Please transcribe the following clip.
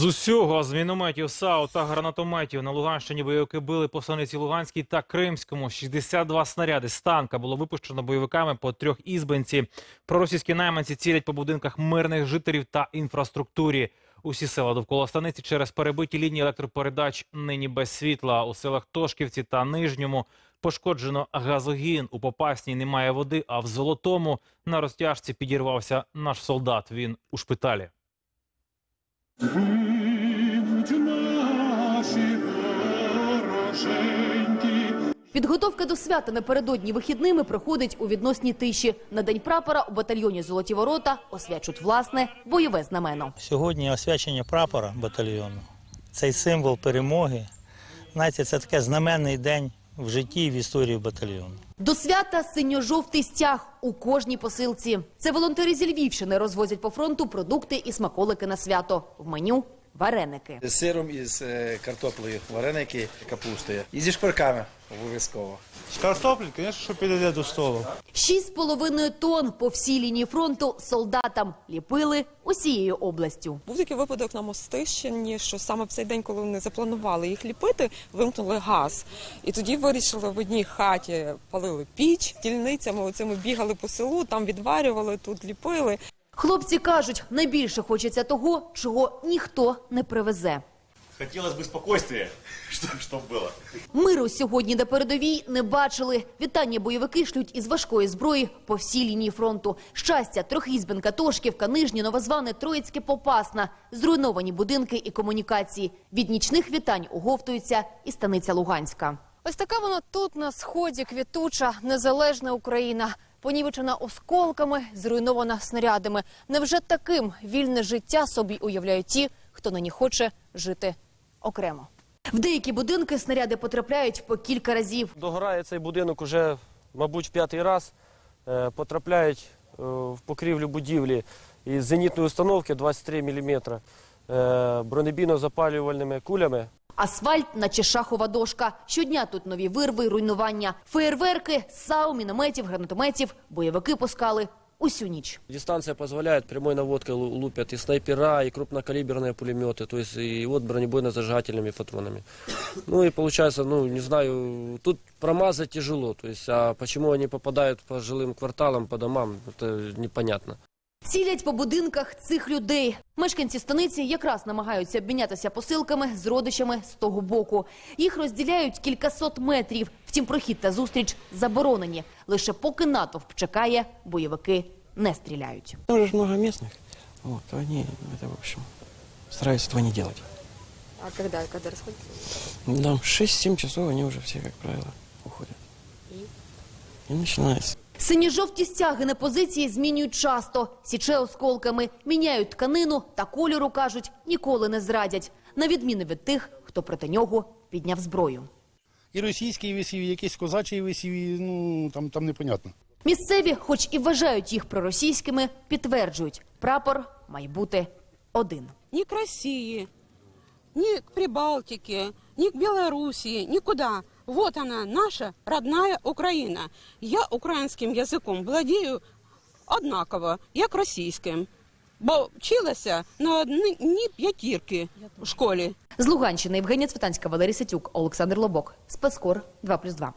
З усього з мінометів САУ та гранатометів на Луганщині бойовики били по станиці Луганській та Кримському. 62 снаряди з танка було випущено бойовиками по трьох ізбенці. Проросійські найманці цілять по будинках мирних жителів та інфраструктурі. Усі села довкола станиці через перебиті лінії електропередач нині без світла. У селах Тошківці та Нижньому пошкоджено газогін. У Попасній немає води, а в Золотому на розтяжці підірвався наш солдат. Він у шпиталі. Підготовка до свята напередодні вихідними проходить у відносній тиші. На день прапора у батальйоні Золоті ворота освячують власне бойове знамено. Сьогодні освячення прапора батальйону. Цей символ перемоги. Знаєте, це таке знаменний день в житті і в історії батальйону. До свята синьо-жовтий стяг у кожній посилці. Це волонтери зі Львівщини розвозять по фронту продукти і смаколики на свято. В меню вареники. З сиром і з е, картоплею, вареники, капустою. І зі шкварками обов'язково. З картоплі, звісно, що підійде до столу. Шість з половиною тонн по всій лінії фронту солдатам ліпили усією областю. Був такий випадок на Мостищині, що саме в цей день, коли вони запланували їх ліпити, вимкнули газ. І тоді вирішили в одній хаті палили піч, дільницями оцими бігали по селу, там відварювали, тут ліпили. Хлопці кажуть, найбільше хочеться того, чого ніхто не привезе. Хотелось бы спокойствия, чтобы было. Миру сьогодні на передовій не бачили. Вітання бойовики шлють із важкої зброї по всій лінії фронту. Щастя, Трохізбенка, Тошківка, Нижнє, Новозване, Троїцьке, Попасна. Зруйновані будинки і комунікації. Від нічних вітань оговтується і станиця Луганська. Ось така вона тут на сході квітуча, незалежна Україна. Понівечена осколками, зруйнована снарядами. Невже таким вільне життя собі уявляють ті, хто нині хоче жити окремо? В деякі будинки снаряди потрапляють по кілька разів. Догорає цей будинок уже, мабуть, п'ятий раз. Е, Потрапляють е, в покрівлю будівлі із зенітної установки 23 мм бронебійно-запалювальними кулями. Асфальт, наче шахова дошка. Щодня тут нові вирви, руйнування, феєрверки, САУ, мінометів, гранатометів. Бойовики пускали усю ніч. Дистанция позволяет прямой наводкой лу- лупят и снайпера, и крупнокалиберные пулеметы, то есть и вот бронебойно-зажигательными патронами. Ну и получается, ну не знаю, тут промазать тяжело, то есть а почему они попадают по жилым кварталам, по домам, это непонятно. Цілять по будинках цих людей. Мешканці станиці якраз намагаються обмінятися посилками з родичами з того боку. Їх розділяють кількасот метрів. Втім, прохід та зустріч заборонені. Лише поки натовп чекає, бойовики не стріляють. Там же ж много местных, вот, то они, это, в общем, стараются этого не делать. А коли, коли розходиться? Да, 6-7 часов они уже все, как правило, уходят. И начинается. Сині-жовті стяги на позиції змінюють часто. Січе осколками, міняють тканину та кольору, кажуть, ніколи не зрадять. На відміну від тих, хто проти нього підняв зброю. І російський висів, і якийсь козачий висів, і, ну там, там непонятно. Місцеві, хоч і вважають їх проросійськими, підтверджують, прапор має бути один. ни к России, ни к Прибалтике, ни к Белоруссии, никуда. Вот она, наша родная Украина. Я українським язиком владію однаково, як російським. Бо вчилася на одні п'ятірки в школі. З Луганщини Євгенія Цвітанська, Валерій Сетюк, Олександр Лобок. Спецкор 2+,2.